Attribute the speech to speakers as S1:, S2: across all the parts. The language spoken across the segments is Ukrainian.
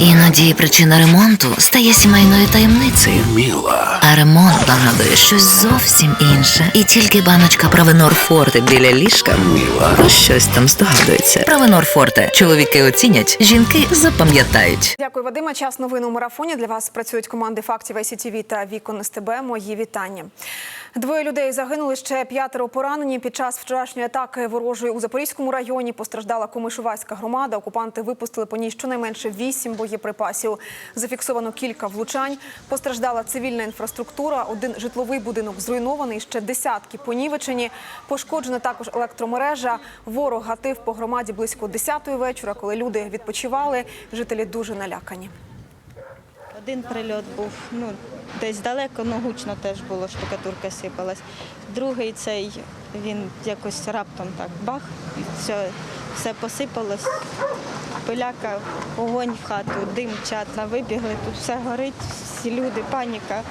S1: Іноді причина ремонту стає сімейною таємницею.
S2: Міла.
S1: А ремонт нагадує щось зовсім інше. І тільки баночка Правенор Форте біля ліжка
S2: Міла.
S1: про щось там здогадується. Правенор Форте. Чоловіки оцінять, жінки запам'ятають.
S3: Дякую, Вадима. Час новин у марафоні. Для вас працюють команди фактів ICTV та Вікон СТБ. Мої вітання. Двоє людей загинули ще п'ятеро поранені під час вчорашньої атаки ворожої у Запорізькому районі. Постраждала Комишувацька громада. Окупанти випустили по ній щонайменше вісім боєприпасів. Зафіксовано кілька влучань. Постраждала цивільна інфраструктура. Один житловий будинок зруйнований. Ще десятки понівечені. Пошкоджена також електромережа. Ворог гатив по громаді близько 10-ї вечора, коли люди відпочивали. Жителі дуже налякані.
S4: Один прильот був ну, десь далеко, ну гучно теж було, штукатурка сипалась. Другий цей він якось раптом так бах, і все, все посипалось. Пиляка, огонь в хату, дим, чатна, вибігли, тут все горить, всі люди, паніка.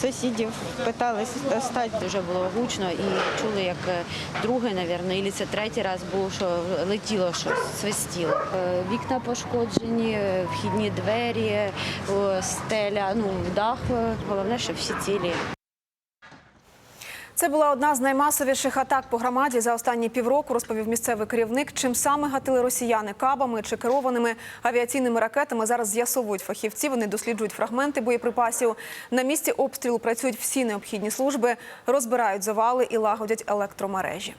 S4: Сусідів питались достати.
S5: Дуже було гучно і чули, як е, другий, мабуть, і це третій раз був, що летіло щось, свистіло. Е, Вікна пошкоджені, е, вхідні двері, стеля, ну, дах. Головне, що всі цілі.
S3: Це була одна з наймасовіших атак по громаді за останні півроку, розповів місцевий керівник. Чим саме гатили росіяни кабами чи керованими авіаційними ракетами. Зараз з'ясовують фахівці. Вони досліджують фрагменти боєприпасів. На місці обстрілу працюють всі необхідні служби, розбирають завали і лагодять електромережі.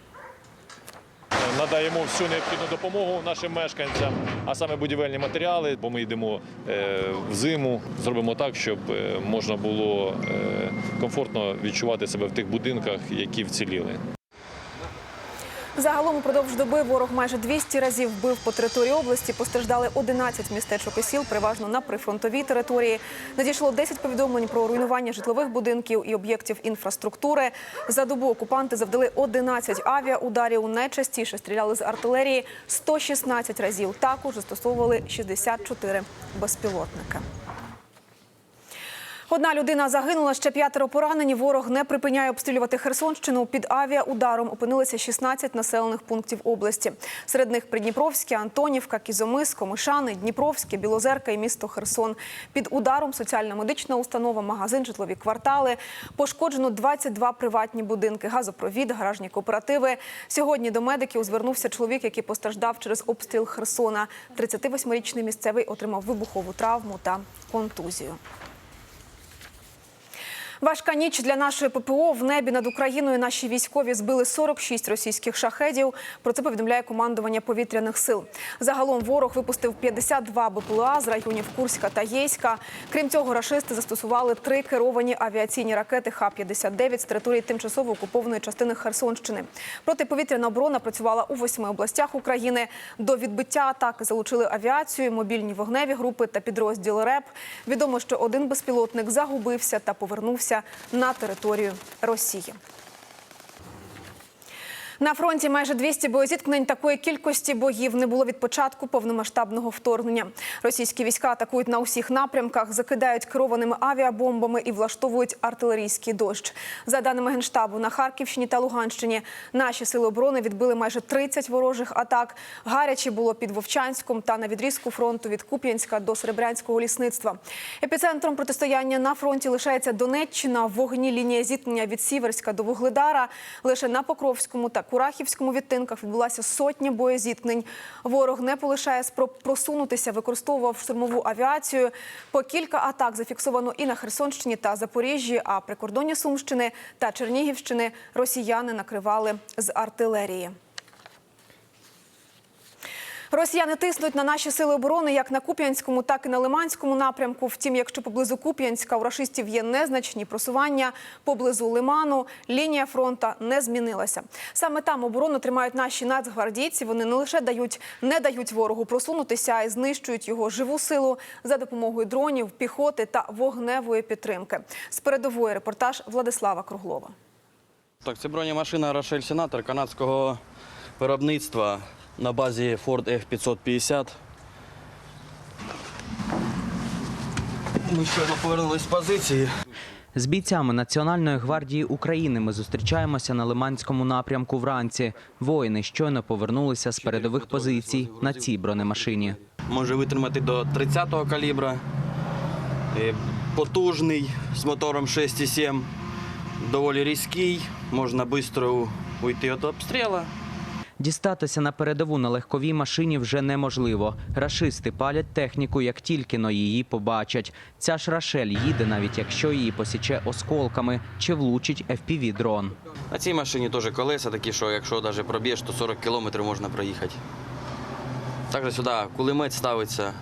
S6: Надаємо всю необхідну допомогу нашим мешканцям, а саме будівельні матеріали, бо ми йдемо е, в зиму, зробимо так, щоб е, можна було е, комфортно відчувати себе в тих будинках, які вціліли.
S3: Загалом упродовж доби ворог майже 200 разів бив по території області. Постраждали 11 містечок і сіл, переважно на прифронтовій території. Надійшло 10 повідомлень про руйнування житлових будинків і об'єктів інфраструктури. За добу окупанти завдали 11 авіаударів. Найчастіше стріляли з артилерії 116 разів. Також застосовували 64 безпілотники. Одна людина загинула, ще п'ятеро поранені. Ворог не припиняє обстрілювати Херсонщину. Під авіаударом опинилися 16 населених пунктів області. Серед них Придніпровське, Антонівка, Кізомис, Комишани, Дніпровське, Білозерка і місто Херсон. Під ударом соціально-медична установа, магазин, житлові квартали. Пошкоджено 22 приватні будинки, газопровід, гаражні кооперативи. Сьогодні до медиків звернувся чоловік, який постраждав через обстріл Херсона. 38-річний місцевий отримав вибухову травму та контузію. Важка ніч для нашої ППО в небі над Україною. Наші військові збили 46 російських шахедів. Про це повідомляє командування повітряних сил. Загалом ворог випустив 52 БПЛА з районів Курська та Єйська. Крім цього, рашисти застосували три керовані авіаційні ракети Х-59 з території тимчасово окупованої частини Херсонщини. Протиповітряна оборона працювала у восьми областях України. До відбиття атаки залучили авіацію, мобільні вогневі групи та підрозділ РЕП. Відомо, що один безпілотник загубився та повернувся на територію Росії. На фронті майже 200 боєзіткнень. Такої кількості боїв не було від початку повномасштабного вторгнення. Російські війська атакують на усіх напрямках, закидають керованими авіабомбами і влаштовують артилерійський дощ. За даними генштабу, на Харківщині та Луганщині наші сили оборони відбили майже 30 ворожих атак. Гаряче було під Вовчанськом та на відрізку фронту від Куп'янська до Серебрянського лісництва. Епіцентром протистояння на фронті лишається Донеччина. Вогні лінія зіткнення від Сіверська до Вугледара. Лише на Покровському та Курахівському відтинках відбулася сотня боєзіткнень. Ворог не полишає спроб просунутися, використовував штурмову авіацію. По кілька атак зафіксовано і на Херсонщині та Запоріжжі, а прикордонні Сумщини та Чернігівщини росіяни накривали з артилерії. Росіяни тиснуть на наші сили оборони як на Куп'янському, так і на Лиманському напрямку. Втім, якщо поблизу Куп'янська у рашистів є незначні просування, поблизу Лиману лінія фронта не змінилася. Саме там оборону тримають наші нацгвардійці. Вони не лише дають, не дають ворогу просунутися, а й знищують його живу силу за допомогою дронів, піхоти та вогневої підтримки. З передової репортаж Владислава Круглова.
S7: Так, це бронемашина Рошель Сенатор канадського виробництва на базі Ford F550. Ми щойно повернулись з позиції.
S2: З бійцями Національної гвардії України ми зустрічаємося на Лиманському напрямку вранці. Воїни щойно повернулися з передових позицій на цій бронемашині.
S7: Може витримати до 30-го калібра. Е, Потужний з мотором 6,7. Доволі різкий. Можна швидко уйти від обстрілу.
S2: Дістатися на передову на легковій машині вже неможливо. Рашисти палять техніку, як тільки но її побачать. Ця ж Рашель їде, навіть якщо її посіче осколками чи влучить FPV-дрон.
S7: На цій машині теж колеса такі, що якщо навіть проб'єш, то 40 кілометрів можна проїхати. Також сюди кулемет ставиться,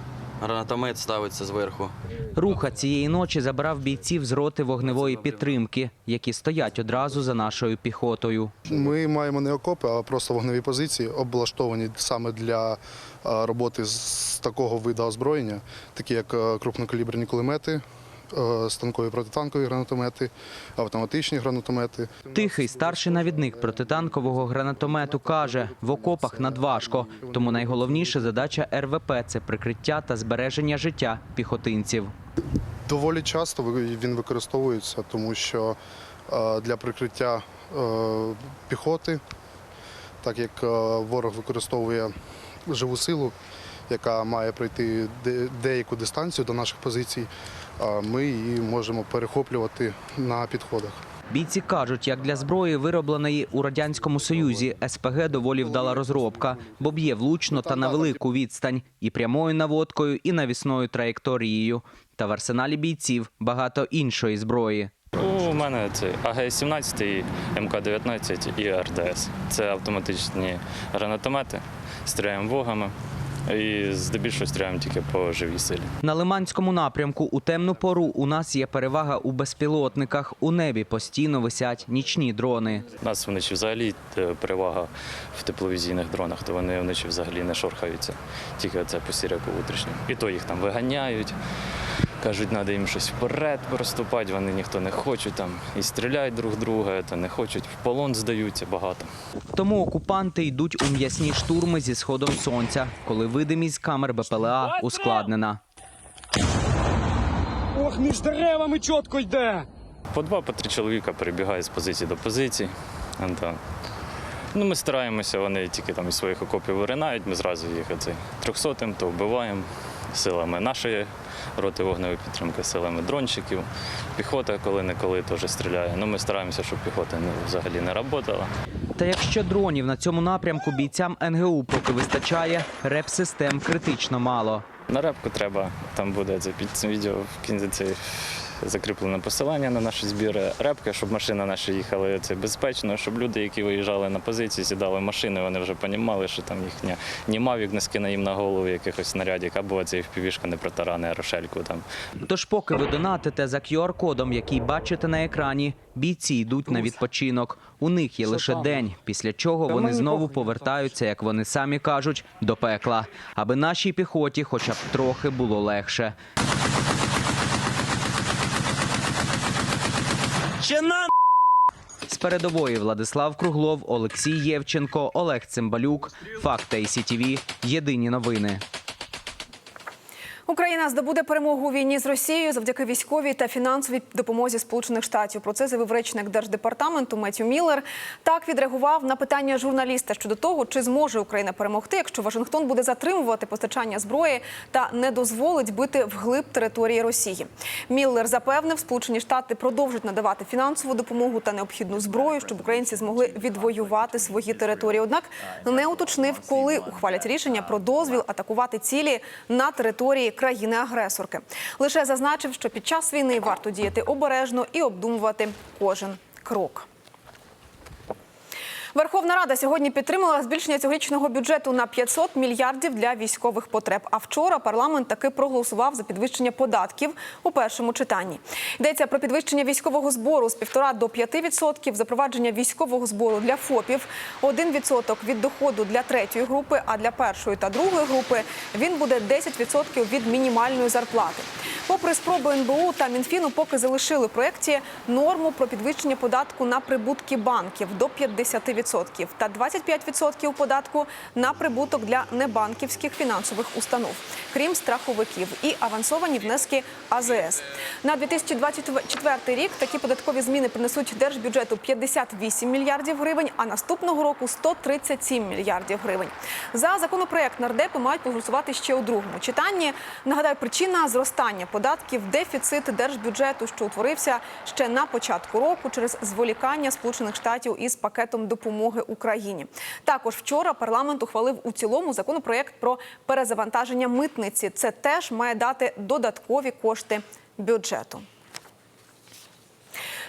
S7: гранатомет ставиться зверху.
S2: Руха цієї ночі забрав бійців з роти вогневої підтримки, які стоять одразу за нашою піхотою.
S8: Ми маємо не окопи, а просто вогневі позиції, облаштовані саме для е, роботи з такого виду озброєння, такі як е, крупнокаліберні кулемети, станкові протитанкові гранатомети, автоматичні гранатомети.
S2: Тихий старший навідник протитанкового гранатомету каже, в окопах надважко, тому найголовніша задача РВП – це прикриття та збереження життя піхотинців.
S8: Доволі часто він використовується, тому що е, для прикриття е, піхоти, так як е, ворог використовує живу силу, яка має пройти деяку дистанцію до наших позицій, ми її можемо перехоплювати на підходах.
S2: Бійці кажуть, як для зброї, виробленої у Радянському Союзі, СПГ доволі вдала розробка, бо б'є влучно та на велику відстань і прямою наводкою, і навісною траєкторією. Та в арсеналі бійців багато іншої зброї.
S9: У мене це АГ-17, МК-19 і РДС. Це автоматичні гранатомети, стріляємо вогами і здебільшого стріляємо тільки по живій силі.
S2: На Лиманському напрямку у темну пору у нас є перевага у безпілотниках. У небі постійно висять нічні дрони.
S9: У нас вночі взагалі е, перевага в тепловізійних дронах, то вони вночі взагалі не шорхаються. Тільки це по сіряку утрішньому. І то їх там виганяють. Кажуть, треба їм щось вперед проступати, вони ніхто не хочуть там і стріляють друг друга, та не хочуть, в полон здаються багато.
S2: Тому окупанти йдуть у м'ясні штурми зі сходом сонця, коли видимість камер БПЛА ускладнена.
S10: Ох, між деревами чітко йде.
S9: По два, по три чоловіка перебігають з позиції до позиції. Ну, ми стараємося, вони тільки там із своїх окопів виринають, ми зразу їх оцей трьохсотим, то вбиваємо силами нашої роти вогневої підтримки, силами дрончиків. Піхота коли-неколи теж стріляє. Ну, ми стараємося, щоб піхота взагалі не працювала.
S2: Та якщо дронів на цьому напрямку бійцям НГУ поки вистачає, реп-систем критично мало.
S9: На репку треба, там буде це під цим відео в кінці закріплене посилання на наші збіри репки, щоб машини наші їхали це безпечно, щоб люди, які виїжджали на позиції, сідали в машини, вони вже розуміли, що там їхня ні мавік не скине їм на голову якихось снарядів, або цей впівішка не протаране рошельку там.
S2: Тож, поки ви донатите за QR-кодом, який бачите на екрані, бійці йдуть на відпочинок. У них є лише день, після чого вони знову повертаються, як вони самі кажуть, до пекла, аби нашій піхоті хоча б трохи було легше. З передової Владислав Круглов, Олексій Євченко, Олег Цимбалюк. Факти СІТІВІ. Єдині новини.
S3: Україна здобуде перемогу у війні з Росією завдяки військовій та фінансовій допомозі Сполучених Штатів. Про це заявив речник держдепартаменту Меттю Міллер. Так відреагував на питання журналіста щодо того, чи зможе Україна перемогти, якщо Вашингтон буде затримувати постачання зброї та не дозволить бити вглиб території Росії. Міллер запевнив, Сполучені Штати продовжать надавати фінансову допомогу та необхідну зброю, щоб українці змогли відвоювати свої території. Однак не уточнив, коли ухвалять рішення про дозвіл атакувати цілі на території країни-агресорки. Лише зазначив, що під час війни варто діяти обережно і обдумувати кожен крок. Верховна Рада сьогодні підтримала збільшення цьогорічного бюджету на 500 мільярдів для військових потреб. А вчора парламент таки проголосував за підвищення податків у першому читанні. Йдеться про підвищення військового збору з 1,5 до 5%, запровадження військового збору для ФОПів, 1% від доходу для третьої групи, а для першої та другої групи він буде 10% від мінімальної зарплати. Попри спроби НБУ та Мінфіну, поки залишили в проєкті норму про підвищення податку на прибутки банків до 50% та 25% податку на прибуток для небанківських фінансових установ, крім страховиків і авансовані внески АЗС. На 2024 рік такі податкові зміни принесуть держбюджету 58 мільярдів гривень, а наступного року 137 мільярдів гривень. За законопроект нардепи мають проголосувати ще у другому читанні. Нагадаю, причина зростання податків дефіцит держбюджету, що утворився ще на початку року через зволікання Сполучених Штатів із пакетом допомоги Україні. Також вчора парламент ухвалив у цілому законопроект про перезавантаження митниці. Це теж має дати додаткові кошти бюджету.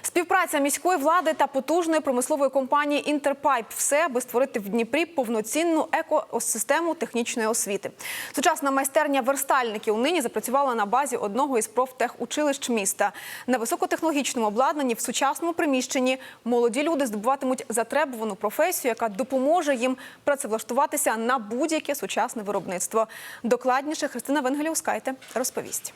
S3: Співпраця міської влади та потужної промислової компанії Інтерпайп все аби створити в Дніпрі повноцінну екосистему технічної освіти. Сучасна майстерня верстальників нині запрацювала на базі одного із профтехучилищ міста. На високотехнологічному обладнанні в сучасному приміщенні молоді люди здобуватимуть затребувану професію, яка допоможе їм працевлаштуватися на будь-яке сучасне виробництво. Докладніше Христина Венгеліускайте розповість.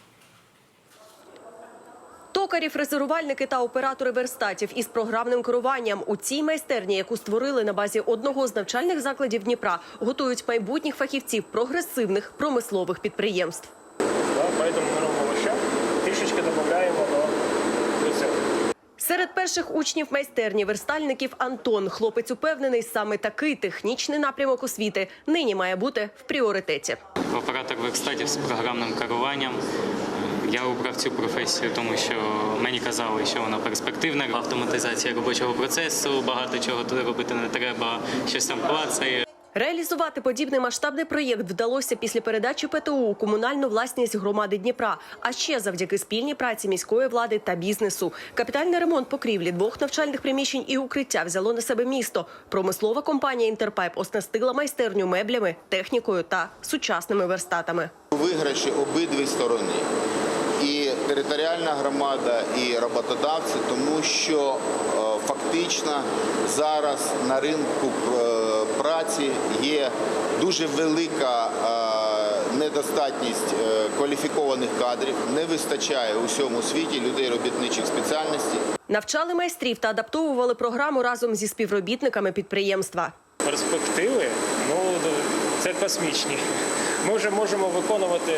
S11: Токарі, фрезерувальники та оператори верстатів із програмним керуванням у цій майстерні, яку створили на базі одного з навчальних закладів Дніпра, готують майбутніх фахівців прогресивних промислових підприємств.
S12: Поэтому мы робимо ще, трішечки додаємо до, до.
S11: Серед перших учнів майстерні верстальників Антон. Хлопець упевнений, саме такий технічний напрямок освіти нині має бути в пріоритеті.
S13: оператор верстатів з програмним керуванням. Я обрав цю професію, тому що мені казали, що вона перспективна. Автоматизація робочого процесу, багато чого туди робити не треба, щось там клацає.
S11: Реалізувати подібний масштабний проєкт вдалося після передачі ПТУ у комунальну власність громади Дніпра, а ще завдяки спільній праці міської влади та бізнесу. Капітальний ремонт покрівлі двох навчальних приміщень і укриття взяло на себе місто. Промислова компанія Інтерпайп оснастила майстерню меблями, технікою та сучасними верстатами.
S14: Виграші обидві сторони. Територіальна громада, і роботодавці, тому що е, фактично зараз на ринку е, праці є дуже велика е, недостатність кваліфікованих кадрів, не вистачає у всьому світі людей робітничих спеціальностей.
S11: Навчали майстрів та адаптовували програму разом зі співробітниками підприємства.
S12: Перспективи, ну, це космічні. Ми вже можемо виконувати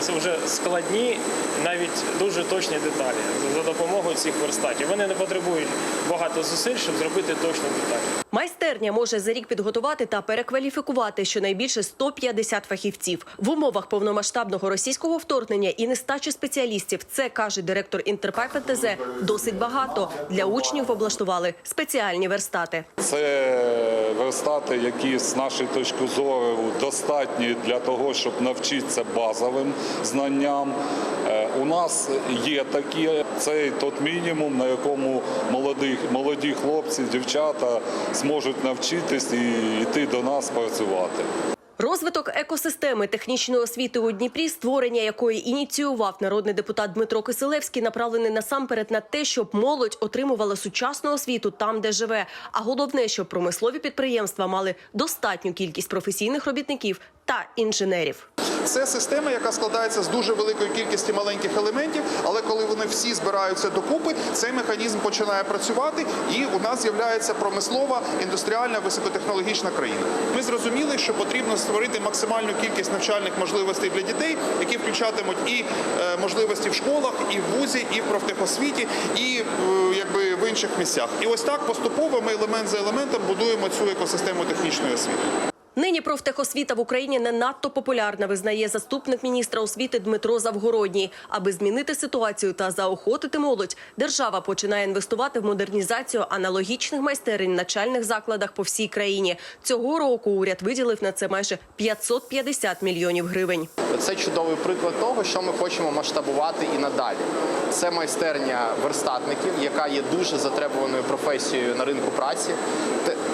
S12: вже складні, навіть дуже точні деталі за допомогою цих верстатів. Вони не потребують багато зусиль, щоб зробити точну деталь.
S11: Майстерня може за рік підготувати та перекваліфікувати щонайбільше 150 фахівців в умовах повномасштабного російського вторгнення і нестачі спеціалістів. Це каже директор Інтерпайп НТЗ, Досить багато для учнів облаштували спеціальні верстати.
S15: Це верстати, які з нашої точки зору достатні для того, щоб навчитися базовим знанням. Е, У нас є такі, цей тот мінімум, на якому молоді, молоді хлопці, дівчата зможуть навчитись і йти до нас працювати.
S11: Розвиток екосистеми технічної освіти у Дніпрі, створення якої ініціював народний депутат Дмитро Киселевський, направлений насамперед на те, щоб молодь отримувала сучасну освіту там, де живе. А головне, щоб промислові підприємства мали достатню кількість професійних робітників та інженерів.
S16: Це система, яка складається з дуже великої кількості маленьких елементів, але коли вони всі збираються докупи, цей механізм починає працювати, і у нас з'являється промислова, індустріальна, високотехнологічна країна. Ми зрозуміли, що потрібно створити максимальну кількість навчальних можливостей для дітей, які включатимуть і е, можливості в школах, і в вузі, і в профтехосвіті, і е, якби в інших місцях. І ось так поступово ми елемент за елементом будуємо цю екосистему технічної освіти.
S11: Нині профтехосвіта в Україні не надто популярна, визнає заступник міністра освіти Дмитро Завгородній. Аби змінити ситуацію та заохотити молодь, держава починає інвестувати в модернізацію аналогічних майстерень в начальних закладах по всій країні. Цього року уряд виділив на це майже 550 мільйонів гривень.
S17: Це чудовий приклад того, що ми хочемо масштабувати і надалі. Це майстерня верстатників, яка є дуже затребуваною професією на ринку праці.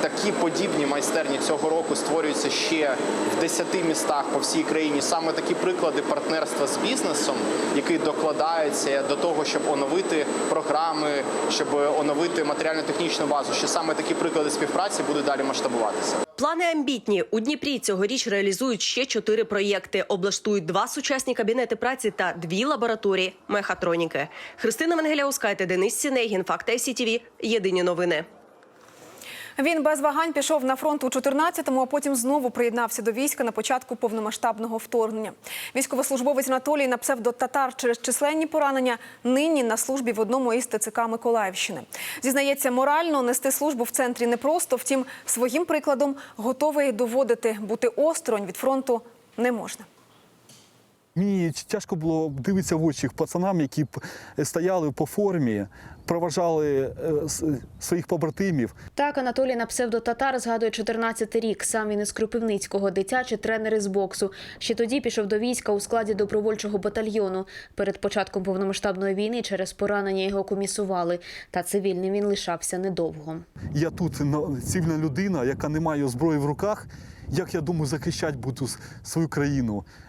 S17: Такі подібні майстерні цього року створюються ще в 10 містах по всій країні. Саме такі приклади партнерства з бізнесом, який докладається до того, щоб оновити програми, щоб оновити матеріально-технічну базу. Що саме такі приклади співпраці будуть далі масштабуватися.
S11: Плани амбітні. У Дніпрі цьогоріч реалізують ще чотири проєкти. Облаштують два сучасні кабінети праці та дві лабораторії мехатроніки. Христина Венгеляускайте, Денис Сінегін, Факт СІТВ. Єдині новини.
S3: Він без вагань пішов на фронт у 14-му, а потім знову приєднався до війська на початку повномасштабного вторгнення. Військовослужбовець Анатолій на псевдо-татар через численні поранення нині на службі в одному із ТЦК Миколаївщини. Зізнається, морально нести службу в центрі непросто, втім, своїм прикладом готовий доводити бути осторонь від фронту не можна.
S18: Мені тяжко було дивитися в очі пацанам, які б стояли по формі, проважали е, своїх побратимів.
S19: Так, Анатолій на псевдотатар згадує 14 рік. Сам він із Кропивницького, дитячий тренер із боксу. Ще тоді пішов до війська у складі добровольчого батальйону. Перед початком повномасштабної війни через поранення його комісували. Та цивільним він лишався недовго.
S18: Я тут цивільна людина, яка не має зброї в руках. Як я думаю, захищати буду свою країну, е,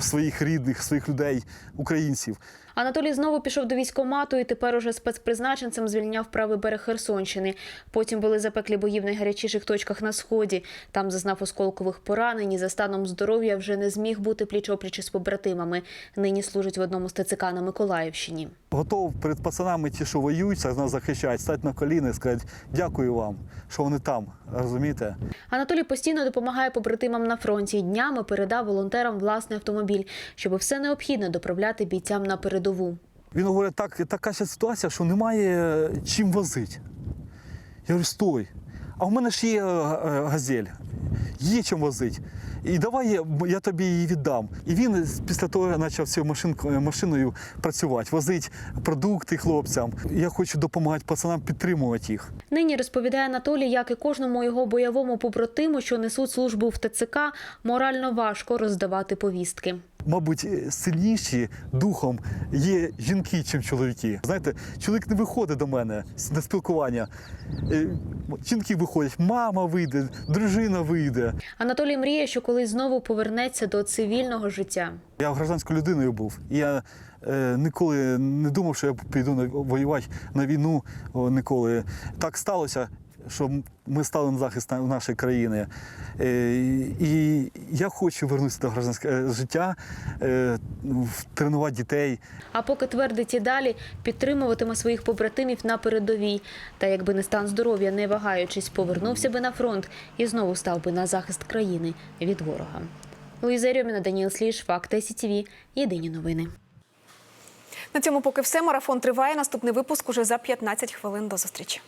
S18: своїх рідних, своїх людей, українців.
S19: Анатолій знову пішов до військкомату і тепер уже спецпризначенцем звільняв правий берег Херсонщини. Потім були запеклі бої в найгарячіших точках на сході. Там зазнав осколкових поранень і за станом здоров'я вже не зміг бути пліч-опліч із побратимами. Нині служить в одному з ТЦК на Миколаївщині.
S18: Готов перед пацанами, ті, що воюють, нас захищають, стати на коліна і сказати дякую вам, що вони там. Розумієте?
S19: Анатолій постійно допомагає побратимам на фронті. Днями передав волонтерам власний автомобіль, щоб все необхідне доправляти бійцям на передову.
S18: Він говорить, так, така ситуація, що немає чим возити. Я говорю, стой. А в мене ж є е, е, газель, є чим возити. І давай я, тобі її віддам. І він після того почав цією машиною працювати, возити продукти хлопцям. Я хочу допомагати пацанам підтримувати їх.
S19: Нині розповідає Анатолій, як і кожному його бойовому побратиму, що несуть службу в ТЦК, морально важко роздавати повістки.
S18: Мабуть, е, сильніші духом є жінки, чим чоловіки. Знаєте, чоловік не виходить до мене на спілкування. Е, Жінки виходять, мама вийде, дружина вийде.
S19: Анатолій мріє, що колись знову повернеться до цивільного життя.
S18: Я гражданською людиною був. Я е, ніколи не думав, що я піду на воювати на війну. О, ніколи. Так сталося, що ми стали на захист на- нашої країни. Е, і я хочу вернутися до гражданського е, життя, е, тренувати дітей.
S19: А поки твердить і далі, підтримуватиме своїх побратимів на передовій. Та якби не стан здоров'я, не вагаючись, повернувся би на фронт і знову став би на захист країни від ворога. Луїза Рьоміна, Даніл Сліж, Факт СІТВ. Єдині новини.
S3: На цьому поки все. Марафон триває. Наступний випуск уже за 15 хвилин. До зустрічі.